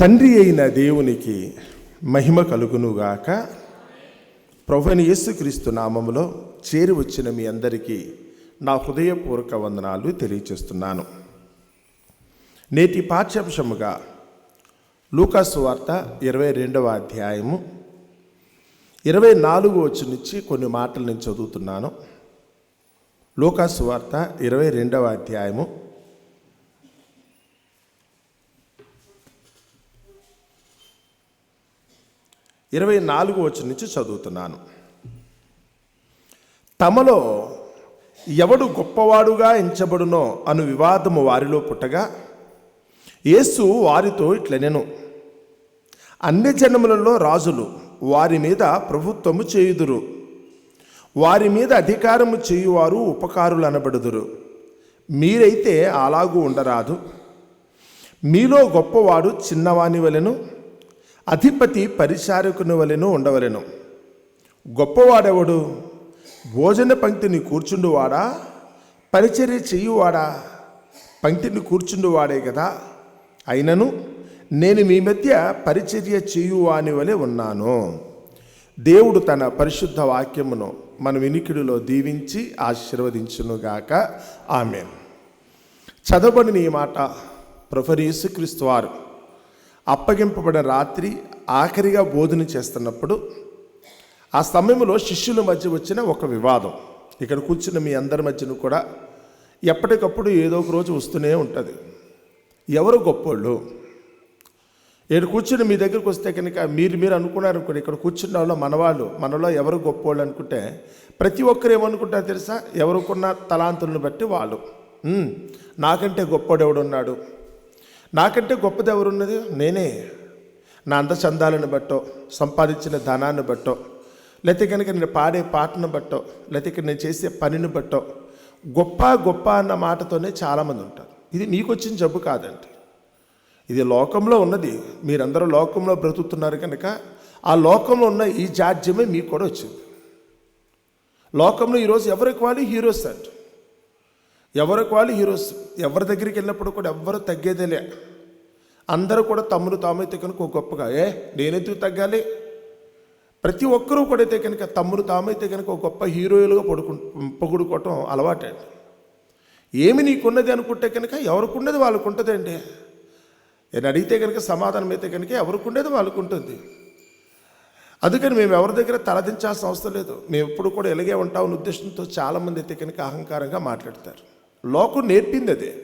తండ్రి అయిన దేవునికి మహిమ కలుగునుగాక. ప్రభుని యేసుక్రీస్తు నామములో చేరి వచ్చిన మీ అందరికీ నా హృదయపూర్వక వందనాలు తెలియచేస్తున్నాను. నేటి పాఠ్యాంశముగా లూకాసు వార్త ఇరవై రెండవ అధ్యాయము ఇరవై నాలుగు వచ్చి నుంచి కొన్ని మాటలు నేను చదువుతున్నాను. లూకాసు వార్త ఇరవై రెండవ అధ్యాయము ఇరవై నాలుగు వచ్చి నుంచి చదువుతున్నాను. తమలో ఎవడు గొప్పవాడుగా ఎంచబడునో అను వివాదము వారిలో పుట్టగా యేసు వారితో ఇట్లనెను అన్ని జనములలో రాజులు వారి మీద ప్రభుత్వము చేయుదురు. వారి మీద అధికారము చేయువారు ఉపకారులు అనబడుదురు మీరైతే అలాగూ ఉండరాదు. మీలో గొప్పవాడు చిన్నవాని వలెను అధిపతి పరిచారకుని వలెను ఉండవలెను. గొప్పవాడెవడు? భోజన పంక్తిని కూర్చుండువాడా? పరిచర్య చేయువాడా? పంక్తిని కూర్చుండువాడే కదా అయినను నేను మీ మధ్య పరిచర్య చేయువాని వలె ఉన్నాను. దేవుడు తన పరిశుద్ధ వాక్యమును మన వినికిడిలో దీవించి ఆశీర్వదించునుగాక. ఆమె చదవబడిన ఈ మాట ప్రొఫర్ యేసుక్రీస్తు వారు అప్పగింపబడిన రాత్రి ఆఖరిగా బోధన చేస్తున్నప్పుడు ఆ సమయంలో శిష్యుల మధ్య వచ్చిన ఒక వివాదం. ఇక్కడ కూర్చున్న మీ అందరి మధ్యన కూడా ఎప్పటికప్పుడు ఏదో ఒక రోజు వస్తూనే ఉంటుంది. ఎవరు గొప్పోళ్ళు? ఇక్కడ కూర్చుని మీ దగ్గరికి వస్తే కనుక మీరు మీరు అనుకున్నారు అనుకోండి ఇక్కడ కూర్చున్న వాళ్ళు మనవాళ్ళు మనలో ఎవరు గొప్పోళ్ళు అనుకుంటే ప్రతి ఒక్కరు ఏమనుకుంటారు తెలుసా? ఎవరుకున్న తలాంతులను బట్టి వాళ్ళు. నాకంటే గొప్పోడెవడున్నాడు? నాకంటే గొప్పది ఎవరున్నది? నేనే. నా అందచందాలను బట్టో సంపాదించిన ధనాన్ని బట్టో లేకపోతే కనుక నేను పాడే పాటను బట్టో లేకపోతే నేను చేసే పనిని బట్టో గొప్ప గొప్ప అన్న మాటతోనే చాలామంది ఉంటారు. ఇది నీకు వచ్చిన జబ్బు కాదండి. ఇది లోకంలో ఉన్నది. మీరందరూ లోకంలో బ్రతుకుతున్నారు కనుక ఆ లోకంలో ఉన్న ఈ జాడ్యమే మీకు కూడా వచ్చింది. లోకంలో ఈరోజు ఎవరికి వాళ్ళు హీరోస్ అంట ఎవరికి వాళ్ళు హీరోస్ ఎవరి దగ్గరికి వెళ్ళినప్పుడు కూడా ఎవ్వరు తగ్గేదేలే. అందరూ కూడా తమ్ముడు తామైతే కనుక ఒక గొప్పగా ఏ నేనెందుకు తగ్గాలి? ప్రతి ఒక్కరూ కూడా అయితే కనుక తమ్ముడు తామైతే కనుక ఒక గొప్ప హీరోయిన్గా పడుకు పొగుడుకోవటం అలవాటే ఏమి నీకున్నది అనుకుంటే కనుక ఎవరికున్నది వాళ్ళకు ఉంటుందండి నేను అడిగితే కనుక సమాధానం అయితే కనుక ఎవరికి ఉండేది వాళ్ళకు ఉంటుంది అందుకని మేము ఎవరి దగ్గర తలదించాల్సిన అవసరం లేదు. మేము ఎప్పుడు కూడా ఎలాగే ఉంటామని ఉద్దేశంతో చాలామంది అయితే కనుక అహంకారంగా మాట్లాడతారు. లోకం నేర్పింది అదే.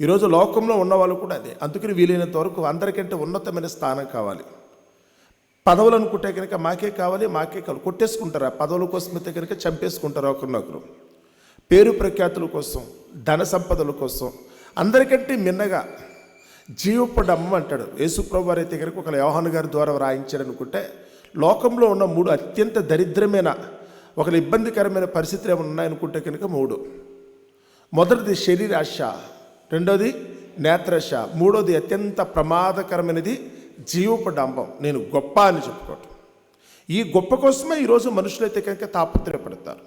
ఈరోజు లోకంలో ఉన్న వాళ్ళు కూడా అదే. అందుకని వీలైనంత వరకు అందరికంటే ఉన్నతమైన స్థానం కావాలి. పదవులు అనుకుంటే కనుక మాకే కావాలి మాకే కావాలి. కొట్టేసుకుంటారా ఆ పదవుల కోసం అయితే కనుక చంపేసుకుంటారు ఒకరినొకరు పేరు ప్రఖ్యాతుల కోసం ధన సంపదల కోసం. అందరికంటే మిన్నగా జీవపు డమ్మ అంటాడు యేసుప్రభు వారు అయితే కనుక ఒక యోహాను గారి ద్వారా వ్రాయించాడు అనుకుంటే లోకంలో ఉన్న మూడు అత్యంత దరిద్రమైన ఒక ఇబ్బందికరమైన పరిస్థితులు ఏమైనా ఉన్నాయనుకుంటే కనుక మూడు. మొదటిది శరీరాశ రెండోది నేత్రశ మూడోది అత్యంత ప్రమాదకరమైనది జీవపు డంబం నేను గొప్ప అని చెప్పుకోవటం. ఈ గొప్ప కోసమే ఈరోజు మనుషులైతే కనుక తాపత్రయపడతారు.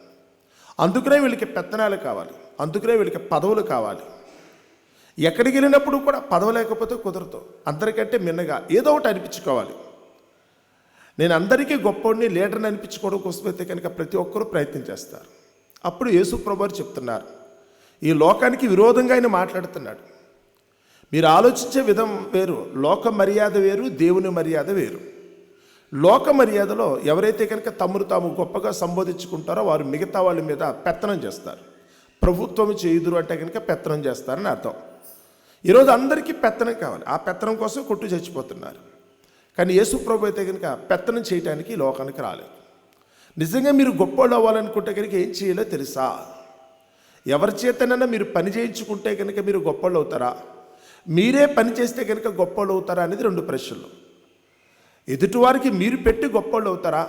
అందుకనే వీళ్ళకి పెత్తనాలు కావాలి. అందుకనే వీళ్ళకి పదవులు కావాలి. ఎక్కడికి వెళ్ళినప్పుడు కూడా పదవి లేకపోతే కుదరదు. అందరికంటే మిన్నగా ఏదో ఒకటి అనిపించుకోవాలి. నేను అందరికీ గొప్పవాడిని లీడర్ని అనిపించుకోవడం కోసం అయితే కనుక ప్రతి ఒక్కరూ ప్రయత్నం చేస్తారు. అప్పుడు యేసు చెప్తున్నారు. ఈ లోకానికి విరోధంగా ఆయన మాట్లాడుతున్నాడు. మీరు ఆలోచించే విధం వేరు. లోక మర్యాద వేరు దేవుని మర్యాద వేరు. లోక మర్యాదలో ఎవరైతే కనుక తమను తాము గొప్పగా సంబోధించుకుంటారో వారు మిగతా వాళ్ళ మీద పెత్తనం చేస్తారు. ప్రభుత్వం చేయుదురు అంటే కనుక పెత్తనం చేస్తారని అర్థం. ఈరోజు అందరికీ పెత్తనం కావాలి. ఆ పెత్తనం కోసం కొట్టు చచ్చిపోతున్నారు. కానీ యేసు ప్రభు అయితే కనుక పెత్తనం చేయడానికి ఈ లోకానికి రాలేదు. నిజంగా మీరు గొప్పవాళ్ళు అవ్వాలనుకుంటే కనుక ఏం చేయాలో తెలుసా? ఎవరి చేతనైనా మీరు పని చేయించుకుంటే కనుక మీరు గొప్పలు అవుతారా మీరే పని చేస్తే కనుక గొప్పలు అవుతారా అనేది రెండు ప్రశ్నలు. ఎదుటివారికి మీరు పెట్టి గొప్పలు అవుతారా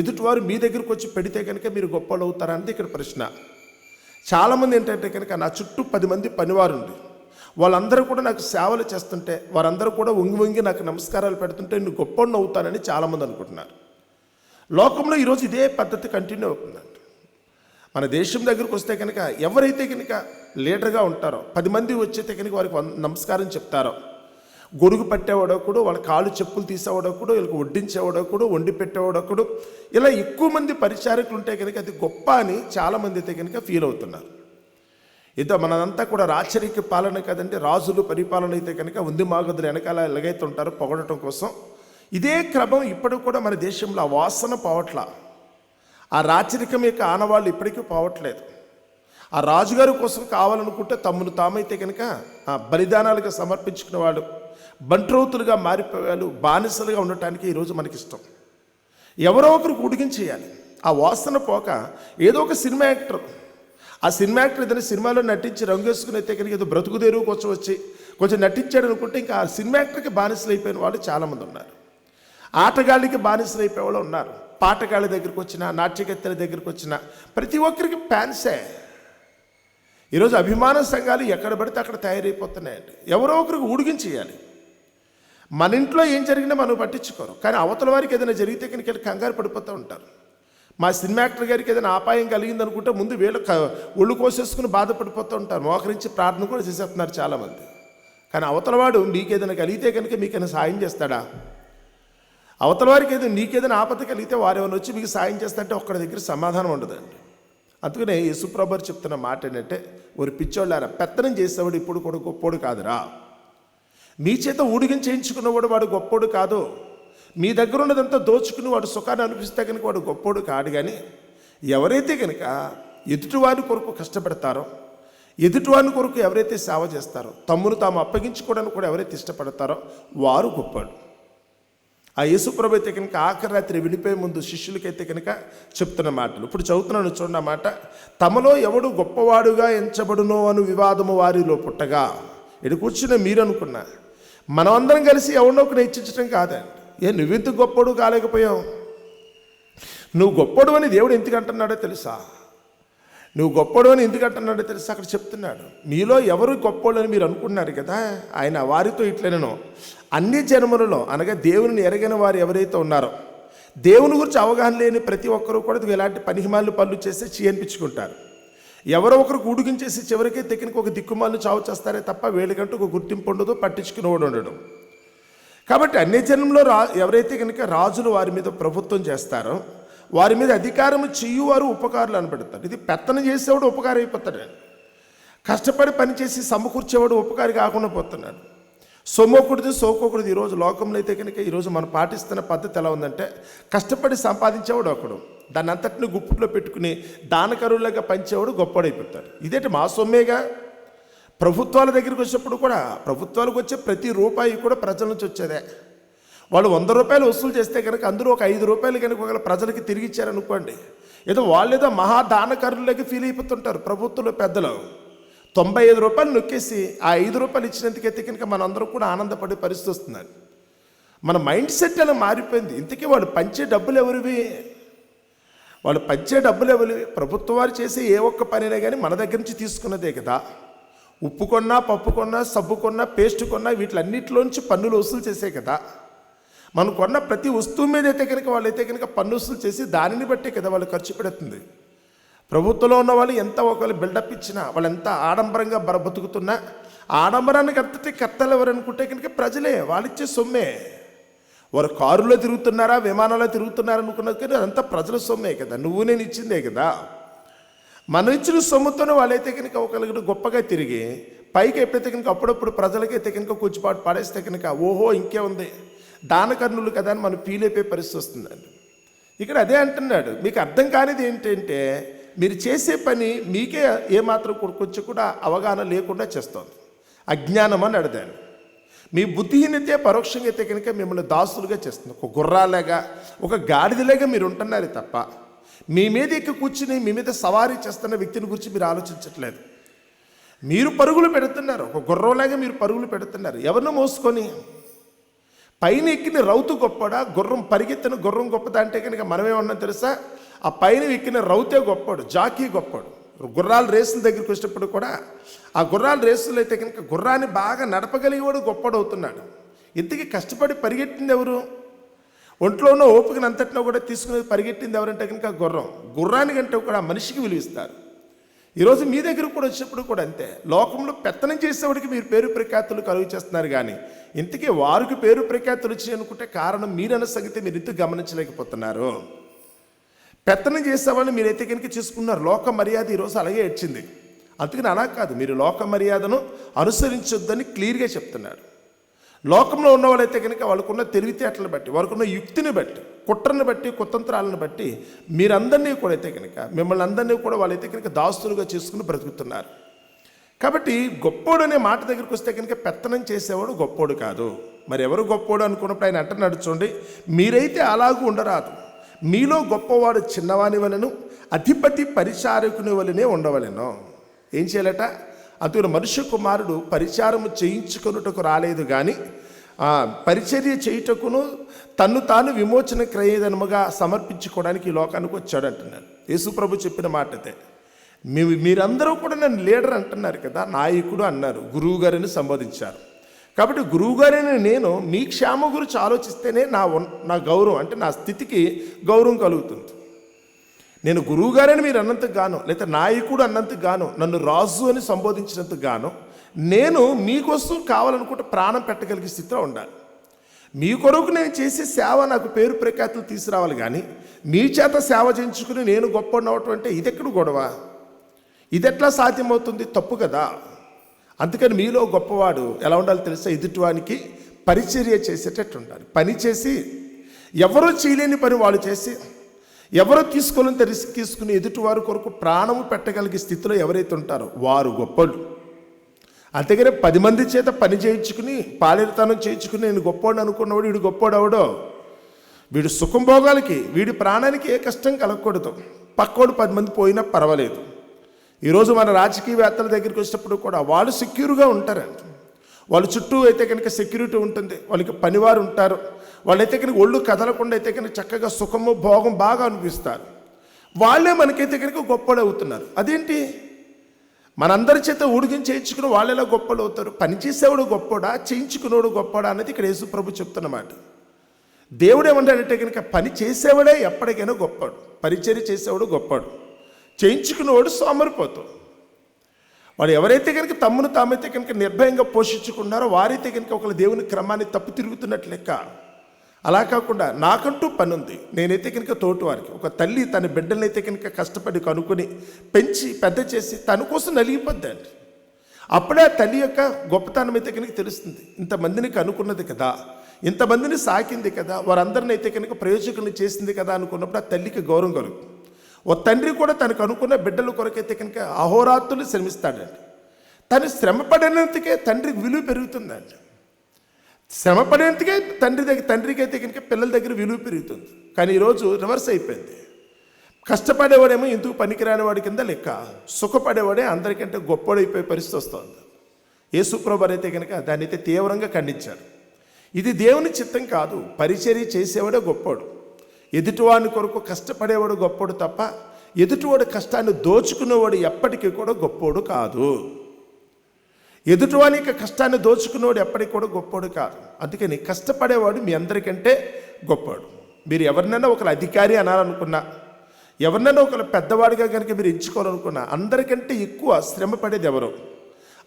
ఎదుటివారు మీ దగ్గరికి వచ్చి పెడితే కనుక మీరు గొప్పలు అవుతారా అనేది ఇక్కడ ప్రశ్న. చాలామంది ఏంటంటే కనుక నా చుట్టూ పది మంది పనివారు ఉంది వాళ్ళందరూ కూడా నాకు సేవలు చేస్తుంటే వారందరూ కూడా వంగి వంగి నాకు నమస్కారాలు పెడుతుంటే నేను గొప్ప అవుతానని చాలామంది అనుకుంటున్నారు. లోకంలో ఈరోజు ఇదే పద్ధతి కంటిన్యూ అవుతుంది. మన దేశం దగ్గరకు వస్తే కనుక ఎవరైతే కనుక లీడర్గా ఉంటారో పది మంది వచ్చేతే కనుక వారికి వం- నమస్కారం చెప్తారో గొడుగు పట్టేవాడొకడు వాళ్ళ కాళ్ళు చెప్పులు తీసేవాడొకడు వీళ్ళకి వడ్డించేవాడొకడు వండి పెట్టేవాడొకడు ఇలా ఎక్కువ మంది పరిచారకులు ఉంటే కనుక అది గొప్ప అని చాలామంది అయితే కనుక ఫీల్ అవుతున్నారు. ఇదో మనదంతా కూడా రాచరిక పాలన కదండి రాజులు పరిపాలన అయితే కనుక ఉంది మాగదులు వెనకాల ఎలాగైతే ఉంటారో పొగడటం కోసం. ఇదే క్రమం ఇప్పటికి కూడా మన దేశంలో ఆ వాసన పోవట్ల. ఆ రాచరికం యొక్క ఆనవాళ్ళు ఇప్పటికీ పోవట్లేదు. ఆ రాజుగారి కోసం కావాలనుకుంటే తమ్మును తామైతే కనుక ఆ బలిదానాలుగా సమర్పించుకున్న వాళ్ళు బంట్రౌతులుగా మారిపోయాలు బానిసలుగా ఉండటానికి ఈరోజు మనకి ఇష్టం ఎవరో ఒకరు ఉడిగించేయాలి ఆ వాసన పోక ఏదో ఒక సినిమా యాక్టర్ ఆ సినిమా యాక్టర్ ఏదైనా సినిమాలో నటించి రంగేసుకుని అయితే కనుక ఏదో బ్రతుకుదేరు కోసం వచ్చి కొంచెం నటించాడు అనుకుంటే ఇంకా ఆ సినిమా యాక్టర్కి బానిసలు అయిపోయిన వాళ్ళు చాలామంది ఉన్నారు. ఆటగాళ్ళకి బానిసలు అయిపోయే వాళ్ళు ఉన్నారు. పాటగాళ్ళ దగ్గరికి వచ్చిన నాట్యకత్తెల దగ్గరికి వచ్చిన ప్రతి ఒక్కరికి ఫ్యాన్సే ఈరోజు అభిమాన సంఘాలు ఎక్కడ పడితే అక్కడ తయారైపోతున్నాయండి. ఎవరో ఒకరికి ఊడిగించేయాలి మన ఇంట్లో ఏం జరిగినా మనం పట్టించుకోరు. కానీ అవతల వారికి ఏదైనా జరిగితే కనుక వెళ్ళి కంగారు పడిపోతూ ఉంటారు. మా సినిమా యాక్టర్ గారికి ఏదైనా ఆపాయం కలిగింది అనుకుంటే ముందు వీళ్ళు క- ఒళ్ళు కోసేసుకుని బాధపడిపోతూ ఉంటారు. మోకరించి ప్రార్థన కూడా చేసేస్తున్నారు చాలామంది. కానీ అవతలవాడు మీకు ఏదైనా కలిగితే కనుక మీకైనా సాయం చేస్తాడా? అవతల వారికి ఏదో నీకేదైనా ఆపద కలిగితే వారు ఏమైనా వచ్చి మీకు సాయం చేస్తారంటే ఒక్కడి దగ్గర సమాధానం ఉండదండి. అందుకనే యేసుప్రభు చెప్తున్న మాట ఏంటంటే ఒక పిచ్చోళ్ళారా పెత్తనం చేసేవాడు ఇప్పుడు కూడా గొప్పోడు కాదురా. మీ చేత ఊడిగం చేయించుకున్నవాడు వాడు గొప్పోడు కాదు. మీ దగ్గర ఉన్నదంతా దోచుకుని వాడు సుఖాన్ని అనిపిస్తే కనుక వాడు గొప్పోడు కాడు కానీ ఎవరైతే కనుక ఎదుటివారి కొరకు కష్టపడతారో ఎదుటివారి కొరకు ఎవరైతే సేవ చేస్తారో తమ్మును తాము అప్పగించుకోవడానికి కూడా ఎవరైతే ఇష్టపడతారో వారు గొప్పాడు. ఆ యేసుప్రభు అయితే కనుక ఆఖరి రాత్రి వెళ్ళిపోయే ముందు శిష్యులకైతే కనుక చెప్తున్న మాటలు. ఇప్పుడు చదువుతున్నాను చూడండి ఆ మాట. తమలో ఎవడు గొప్పవాడుగా ఎంచబడునో అను వివాదము వారిలో పుట్టగా. ఇటు కూర్చున్న మీరు అనుకున్నా. మనం అందరం కలిసి ఎవరినో ఒకటి హెచ్చించడం కాదండి. ఏ నువ్వెందుకు గొప్పడు కాలేకపోయావు? నువ్వు గొప్పడు అని దేవుడు ఎందుకు అంటున్నాడో తెలుసా? నువ్వు గొప్పడు అని ఎందుకంటున్నాడో అంటున్నాడో అక్కడ చెప్తున్నాడు. మీలో ఎవరు గొప్పోడు అని మీరు అనుకున్నారు కదా? ఆయన వారితో ఇట్లనను. అన్ని జన్మలలో అనగా దేవుని ఎరగిన వారు ఎవరైతే ఉన్నారో దేవుని గురించి అవగాహన లేని ప్రతి ఒక్కరూ కూడా ఇలాంటి పనిహిమాలు పనులు చేస్తే చీయనిపించుకుంటారు ఎవరో ఒకరు ఉడికించేసి చివరికి తెక్కినకి ఒక దిక్కుమాలను చావు చేస్తారే తప్ప వేడికంటూ ఒక గుర్తింపు ఉండదు పట్టించుకునేవాడు ఉండడు. కాబట్టి అన్ని జన్మలో రా ఎవరైతే కనుక రాజులు వారి మీద ప్రభుత్వం చేస్తారో వారి మీద అధికారం చెయ్యువారు ఉపకారులు అనబడతారు ఇది పెత్తన చేసేవాడు ఉపకారం అయిపోతాడు. కష్టపడి పనిచేసి సమకూర్చేవాడు ఉపకారి కాకుండా పోతున్నాడు. సొమ్మకూడదు సోకోకూడదు ఈరోజు లోకంలో అయితే కనుక ఈరోజు మనం పాటిస్తున్న పద్ధతి ఎలా ఉందంటే కష్టపడి సంపాదించేవాడు ఒకడు. దాన్ని అంతటిని గుప్పుట్లో పెట్టుకుని దానకరువులాగా పంచేవాడు గొప్పడైపోతాడు ఇదేంటి మా సొమ్మేగా? ప్రభుత్వాల దగ్గరికి వచ్చినప్పుడు కూడా ప్రభుత్వాలకు వచ్చే ప్రతి రూపాయి కూడా ప్రజల నుంచి వచ్చేదే. వాళ్ళు వంద రూపాయలు వసూలు చేస్తే కనుక అందరూ ఒక ఐదు రూపాయలు కనుక ఒకవేళ ప్రజలకి తిరిగి ఇచ్చారనుకోండి ఏదో వాళ్ళు ఏదో మహాదానకరులకి ఫీల్ అయిపోతుంటారు ప్రభుత్వంలో పెద్దలు. తొంభై ఐదు రూపాయలు నొక్కేసి ఆ ఐదు రూపాయలు ఇచ్చినందుకైతే కనుక మనందరం కూడా ఆనందపడే పరిస్థితి వస్తున్నారు మన మైండ్ సెట్ అలా మారిపోయింది. ఇంతకీ వాళ్ళు పంచే డబ్బులు ఎవరివి? వాళ్ళు పంచే డబ్బులు ఎవరివి? ప్రభుత్వం వారు చేసే ఏ ఒక్క పనినే కానీ మన దగ్గర నుంచి తీసుకున్నదే కదా. ఉప్పు కొన్నా పప్పు కొన్నా సబ్బు కొన్నా పేస్ట్ కొన్నా వీటిలన్నిటిలోంచి పన్నులు వసూలు చేసే కదా. మనం కొన్న ప్రతి వస్తువు మీద అయితే కనుక వాళ్ళైతే కనుక పన్ను వసూలు చేసి దానిని బట్టే కదా వాళ్ళు ఖర్చు పెడుతుంది. ప్రభుత్వంలో ఉన్న వాళ్ళు ఎంత ఒకవేళ బిల్డప్ ఇచ్చినా వాళ్ళు ఎంత ఆడంబరంగా బర బతుకుతున్నా ఆడంబరానికి అంతటి కర్తలు ఎవరు అనుకుంటే కనుక ప్రజలే వాళ్ళిచ్చే సొమ్మే. వారు కారులో తిరుగుతున్నారా విమానంలో తిరుగుతున్నారా అనుకున్నది కానీ అదంతా ప్రజల సొమ్మే కదా నువ్వు నేను ఇచ్చిందే కదా. మనం ఇచ్చిన సొమ్ముతోనే వాళ్ళైతే కనుక ఒకరికి గొప్పగా తిరిగి పైకి ఎప్పుడైతే కనుక అప్పుడప్పుడు ప్రజలకైతే కనుక కూర్చుపాటు పడేస్తే కనుక ఓహో ఇంకే ఉంది. దానకర్ణులు కదా అని మనం పీలేపే పరిస్థితి వస్తుందండి. ఇక్కడ అదే అంటున్నాడు మీకు అర్థం కానిది ఏంటంటే మీరు చేసే పని మీకే ఏమాత్రం కొంచెం కూడా అవగాహన లేకుండా చేస్తోంది. అజ్ఞానం అని అడదాను. మీ బుద్ధిహీనతే పరోక్షంగా అయితే కనుక మిమ్మల్ని దాసులుగా చేస్తుంది. ఒక గుర్రాలాగా ఒక గాడిదలాగా మీరు ఉంటున్నారు తప్ప మీ మీద ఎక్కి కూర్చుని మీ మీద సవారీ చేస్తున్న వ్యక్తిని గురించి మీరు ఆలోచించట్లేదు. మీరు పరుగులు పెడుతున్నారు. ఒక గుర్రంలాగా మీరు పరుగులు పెడుతున్నారు. ఎవరినో మోసుకొని? పైన ఎక్కిన రౌతు గొప్పడా? గుర్రం పరిగెత్తిన గుర్రం గొప్పదా అంటే కనుక మనమేమన్నా తెలుసా? ఆ పైన ఎక్కిన రౌతే గొప్పడు జాకీ గొప్పడు. గుర్రాలు రేసుల దగ్గరికి వచ్చినప్పుడు కూడా ఆ గుర్రాలు రేసులు అయితే కనుక గుర్రాన్ని బాగా నడపగలిగేవాడు గొప్పడు అవుతున్నాడు ఇంతకీ కష్టపడి పరిగెట్టింది ఎవరు? ఒంట్లో ఉన్న ఓపికను అంతటిలో కూడా తీసుకుని పరిగెట్టింది ఎవరంటే కనుక గుర్రం. గుర్రాని కంటే కూడా మనిషికి విలువిస్తారు. ఈరోజు మీ దగ్గర కూడా వచ్చినప్పుడు కూడా అంతే. లోకంలో పెత్తనం చేసేవాడికి మీరు పేరు ప్రఖ్యాతులు కలుగు చేస్తున్నారు కానీ ఇంతకీ వారికి పేరు ప్రఖ్యాతులు వచ్చాయి అనుకుంటే కారణం మీరన్న సంగతి మీరు ఇంత గమనించలేకపోతున్నారు? పెత్తనం చేసేవాడిని అయితే కనుక చేసుకున్నారు. లోక మర్యాద ఈరోజు అలాగే వచ్చింది అందుకని అలా కాదు. మీరు లోక మర్యాదను అనుసరించొద్దని క్లియర్గా చెప్తున్నారు. లోకంలో ఉన్న వాళ్ళైతే కనుక వాళ్ళకున్న తెలివితేటలు బట్టి వాళ్ళకున్న యుక్తిని బట్టి కుట్రను బట్టి కుతంత్రాలను బట్టి మీరందరినీ కూడా అయితే కనుక మిమ్మల్ని అందరినీ కూడా వాళ్ళైతే కనుక దాస్తులుగా చేసుకుని బ్రతుకుతున్నారు. కాబట్టి గొప్పోడు అనే మాట దగ్గరికి వస్తే కనుక పెత్తనం చేసేవాడు గొప్పోడు కాదు. మరి ఎవరు గొప్పోడు అనుకున్నప్పుడు ఆయన అంటున్నాడు చూడండి మీరైతే అలాగూ ఉండరాదు. మీలో గొప్పవాడు చిన్నవాని వలెను అధిపతి పరిచారకుని వలనే ఉండవలెను. ఏం చేయాలట? అందుకని మనుష్య కుమారుడు పరిచారము చేయించుకొనుటకు రాలేదు కానీ పరిచర్య చేయుటకును తన్ను తాను విమోచన క్రయదనముగా సమర్పించుకోవడానికి ఈ లోకానికి వచ్చాడు అంటున్నాడు. యేసు ప్రభు చెప్పిన మాట అదే మీ మీరందరూ కూడా నన్ను లీడర్ అంటున్నారు కదా నాయకుడు అన్నారు గురువు గారిని సంబోధించారు. కాబట్టి గురువు గారిని నేను మీ క్షేమ గురించి ఆలోచిస్తేనే నా నా గౌరవం అంటే నా స్థితికి గౌరవం కలుగుతుంది. నేను గురువు గారని మీరు అన్నంతకు గాను లేదా నాయకుడు అన్నంతకు గాను నన్ను రాజు అని సంబోధించినందుకు గాను నేను మీకోసం కావాలనుకుంటే ప్రాణం పెట్టగలిగే స్థితిలో ఉండాలి. మీ కొరకు నేను చేసే సేవ నాకు పేరు ప్రఖ్యాతులు తీసుకురావాలి కానీ మీ చేత సేవ చేయించుకుని నేను గొప్ప అవటం అంటే ఇదెక్కడ గొడవ? ఇదెట్లా సాధ్యమవుతుంది? తప్పు కదా. అందుకని మీలో గొప్పవాడు ఎలా ఉండాలో తెలుసా? ఎదుటివానికి పరిచర్య చేసేటట్టు ఉండాలి. పని చేసి ఎవరు చేయలేని పని వాళ్ళు చేసి ఎవరో తీసుకోలేంత తెలిసి తీసుకుని ఎదుటివారి కొరకు ప్రాణము పెట్టగలిగే స్థితిలో ఎవరైతే ఉంటారో వారు గొప్పలు. అంతేగానే పది మంది చేత పని చేయించుకుని పాలితనం చేయించుకుని నేను గొప్పోడు అనుకున్నవాడు వీడు గొప్పోడు అవడో వీడు సుఖం భోగాలకి వీడి ప్రాణానికి ఏ కష్టం కలగకూడదు. పక్కోడు పది మంది పోయినా పర్వాలేదు. ఈరోజు మన రాజకీయవేత్తల దగ్గరికి వచ్చినప్పుడు కూడా వాళ్ళు సెక్యూర్గా ఉంటారండి వాళ్ళ చుట్టూ అయితే కనుక సెక్యూరిటీ ఉంటుంది వాళ్ళకి పనివారు ఉంటారు. వాళ్ళైతే కనుక ఒళ్ళు కదలకుండా అయితే కనుక చక్కగా సుఖము భోగం బాగా అనిపిస్తారు వాళ్ళే మనకైతే కనుక గొప్పడవుతున్నారు అదేంటి? మనందరి చేత ఊడిగిం చేయించుకుని వాళ్ళు ఎలా గొప్పలు అవుతారు? పని చేసేవాడు గొప్పోడా? చేయించుకునేవాడు గొప్పడా అనేది ఇక్కడ యేసు ప్రభు చెప్తున్నమాట. దేవుడు ఏమంటాడంటే కనుక పని చేసేవాడే ఎప్పటికైనా గొప్పడు. పరిచర్య చేసేవాడు గొప్పడు. చేయించుకునేవాడు సోమరిపోతాడు. వాడు ఎవరైతే కనుక తమ్మును తామైతే కనుక నిర్భయంగా పోషించుకున్నారో వారైతే కనుక ఒకళ్ళ దేవుని క్రమాన్ని తప్పు తిరుగుతున్నట్లు లెక్క అలా కాకుండా నాకంటూ పని ఉంది నేనైతే కనుక తోటివారికి ఒక తల్లి తన బిడ్డలైతే కనుక కష్టపడి కనుక్కొని పెంచి పెద్ద చేసి తన కోసం నలిగిపోద్దండి అప్పుడే ఆ తల్లి యొక్క గొప్పతనం అయితే కనుక తెలుస్తుంది. ఇంతమందిని కనుక్కున్నది కదా ఇంతమందిని సాకింది కదా వారందరిని అయితే కనుక ప్రయోజకుల్ని చేసింది కదా అనుకున్నప్పుడు ఆ తల్లికి గౌరవం కలుగుతుంది. ఓ తండ్రి కూడా తనకు అనుకున్న బిడ్డల కొరకైతే కనుక అహోరాత్రులు శ్రమిస్తాడండి. తను శ్రమ పడినందుకే తండ్రికి విలువ పెరుగుతుందండి. శ్రమ పడేందుకే తండ్రి దగ్గర తండ్రికి అయితే కనుక పిల్లల దగ్గర విలువ పెరుగుతుంది. కానీ ఈరోజు రివర్స్ అయిపోయింది. కష్టపడేవాడేమో ఎందుకు పనికిరాని వాడి కింద లెక్క. సుఖపడేవాడే అందరికంటే గొప్పడైపోయే పరిస్థితి వస్తుంది. యేసుప్రభు అయితే కనుక దాన్ని అయితే తీవ్రంగా ఖండించాడు. ఇది దేవుని చిత్తం కాదు పరిచర్య చేసేవాడే గొప్పోడు. ఎదుటివాని కొరకు కష్టపడేవాడు గొప్పోడు తప్ప ఎదుటివాడు కష్టాన్ని దోచుకునేవాడు ఎప్పటికీ కూడా గొప్పోడు కాదు. ఎదుటివాని యొక్క కష్టాన్ని దోచుకునేవాడు ఎప్పటికి కూడా గొప్పోడు కాదు. అందుకని కష్టపడేవాడు మీ అందరికంటే గొప్పోడు. మీరు ఎవరినైనా ఒకరు అధికారి అనాలనుకున్నా ఎవరినైనా ఒకరు పెద్దవాడిగా కనుక మీరు ఎంచుకోవాలనుకున్నా అందరికంటే ఎక్కువ శ్రమ పడేది ఎవరో?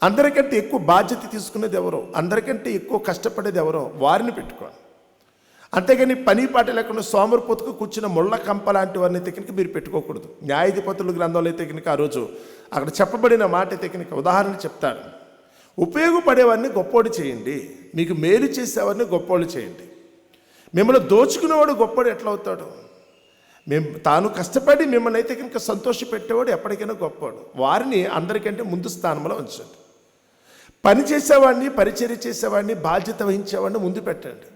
అందరికంటే ఎక్కువ బాధ్యత తీసుకునేది ఎవరో? అందరికంటే ఎక్కువ కష్టపడేది ఎవరో? వారిని పెట్టుకోండి అంతేగాని పని పాట లేకుండా సోమరిపోతుకు కూర్చున్న ముళ్ళ కంప లాంటి వారిని అయితే మీరు పెట్టుకోకూడదు. న్యాయాధిపతుల గ్రంథంలో అయితే కనుక ఆ రోజు అక్కడ చెప్పబడిన మాట అయితే ఉదాహరణ చెప్తాడు ఉపయోగపడేవాడిని గొప్పోడు చేయండి. మీకు మేలు చేసేవాడిని గొప్పోళ్ళు చేయండి. మిమ్మల్ని దోచుకునేవాడు గొప్పవాడు ఎట్లా అవుతాడు? మేము తాను కష్టపడి మిమ్మల్ని అయితే కనుక సంతోష పెట్టేవాడు ఎప్పటికైనా గొప్పవాడు వారిని అందరికంటే ముందు స్థానంలో ఉంచండి. పని చేసేవాడిని పరిచర్య చేసేవాడిని బాధ్యత వహించేవాడిని ముందు పెట్టండి.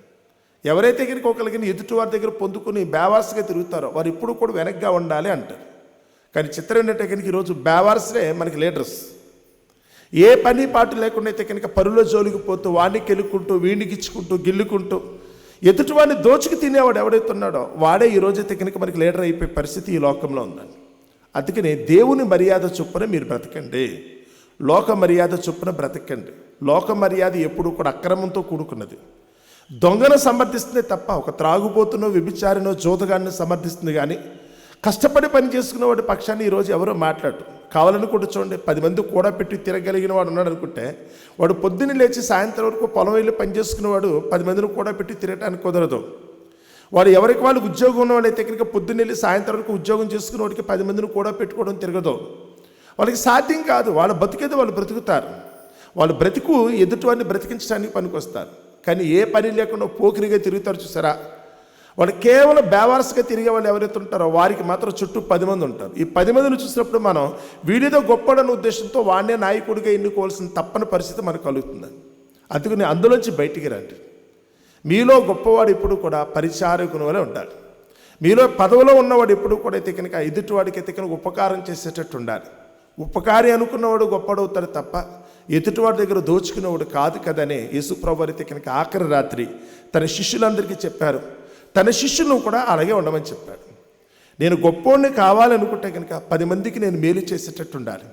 ఎవరైతే కనుక ఒకరికి ఎదుటి వారి దగ్గర పొందుకుని బేవారసుగా తిరుగుతారో వారు ఇప్పుడు కూడా వెనక్గా ఉండాలి అంటారు. కానీ చిత్రం ఏంటంటే కనుక ఈరోజు బేవార్స్లే మనకి లీడర్స్ ఏ పని పాటు లేకుండా అయితే కనుక పరులో జోలికి పోతూ వాడిని కెలుక్కుంటూ వీడికి ఇచ్చుకుంటూ గిల్లుకుంటూ ఎదుటివాడిని దోచుకు తినేవాడు ఎవడైతే ఉన్నాడో వాడే ఈరోజైతే కనుక మనకి లీడర్ అయిపోయే పరిస్థితి ఈ లోకంలో ఉందండి. అందుకనే దేవుని మర్యాద చొప్పున మీరు బ్రతకండి. లోక మర్యాద చొప్పున బ్రతకండి. లోక మర్యాద ఎప్పుడు కూడా అక్రమంతో కూడుకున్నది. దొంగను సమర్థిస్తుంది తప్ప ఒక త్రాగుబోతునో వ్యభిచారినో జోతగాన్ని సమర్థిస్తుంది కానీ కష్టపడి పని చేసుకున్న వాడి పక్షాన్ని ఈరోజు ఎవరో మాట్లాడు కావాలని కూడా చూడండి పది మంది కూడా పెట్టి తిరగలిగిన వాడు ఉన్నాడు అనుకుంటే వాడు పొద్దున్న లేచి సాయంత్రం వరకు పొలం వెళ్ళి పని చేసుకునేవాడు పది మందిని కూడా పెట్టి తిరగటానికి కుదరదు. వాడు ఎవరికి వాళ్ళకి ఉద్యోగం ఉన్న అయితే కనుక పొద్దున్న వెళ్ళి సాయంత్రం వరకు ఉద్యోగం చేసుకున్న వాడికి పది మందిని కూడా పెట్టుకోవడం తిరగదు. వాళ్ళకి సాధ్యం కాదు వాళ్ళ బతికేది వాళ్ళు బ్రతుకుతారు. వాళ్ళు బ్రతుకు ఎదుటివాడిని బ్రతికించడానికి పనికొస్తారు. కానీ ఏ పని లేకుండా పోకిరిగా తిరుగుతారు చూసారా? వాళ్ళు కేవలం బేవారసుగా తిరిగే వాళ్ళు ఎవరైతే ఉంటారో వారికి మాత్రం చుట్టూ పది మంది ఉంటారు. ఈ పది మందిని చూసినప్పుడు మనం వీడితో గొప్పడన్న ఉద్దేశంతో వాడినే నాయకుడిగా ఎన్నుకోవాల్సిన తప్పని పరిస్థితి మనకు కలుగుతుంది. అందుకని అందులోంచి బయటికి రండి. మీలో గొప్పవాడు ఎప్పుడు కూడా పరిచారకుని వలె ఉండాలి. మీలో పదవిలో ఉన్నవాడు ఎప్పుడు కూడా అయితే కనుక ఎదుటివాడికి అయితే కనుక ఉపకారం చేసేటట్టు ఉండాలి. ఉపకారి అనుకున్నవాడు గొప్పడవుతాడు తప్ప ఎదుటివాడి దగ్గర దోచుకునేవాడు కాదు కదనే యేసుప్రభు అయితే కనుక ఆఖరి రాత్రి తన శిష్యులందరికీ చెప్పారు. తన శిష్యులను కూడా అలాగే ఉండమని చెప్పాడు. నేను గొప్పోడిని కావాలనుకుంటే కనుక పది మందికి నేను మేలు చేసేటట్టు ఉండాలి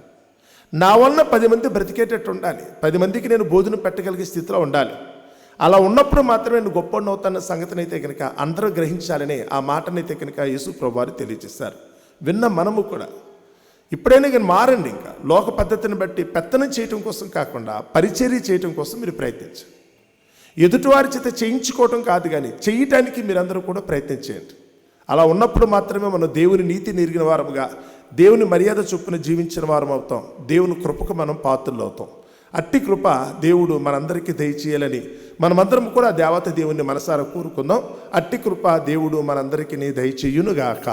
నా వలన పది మంది బ్రతికేటట్టు ఉండాలి పది మందికి నేను భోజనం పెట్టగలిగే స్థితిలో ఉండాలి. అలా ఉన్నప్పుడు మాత్రమే నేను గొప్ప అవుతాన్న సంగతినైతే కనుక అందరూ గ్రహించాలని ఆ మాటనైతే కనుక యేసు ప్రభువారు తెలియజేశారు. విన్న మనము కూడా. ఇప్పుడైనా కానీ మారండి ఇంకా. లోక పద్ధతిని బట్టి పెత్తనం చేయటం కోసం కాకుండా పరిచర్య చేయటం కోసం మీరు ప్రయత్నించండి. ఎదుటివారి చేత చేయించుకోవటం కాదు కానీ చేయటానికి మీరందరూ కూడా ప్రయత్నం చేయండి. అలా ఉన్నప్పుడు మాత్రమే మనం దేవుని నీతి నెరిగిన వారముగా దేవుని మర్యాద చొప్పున జీవించిన వారం అవుతాం. దేవుని కృపకు మనం పాత్రలు అవుతాం. అట్టి కృప దేవుడు మనందరికీ దయచేయాలని మనమందరం కూడా దేవత దేవుని మనసారా కోరుకుందాం. అట్టి కృప దేవుడు మనందరికీ దయచేయునుగాక.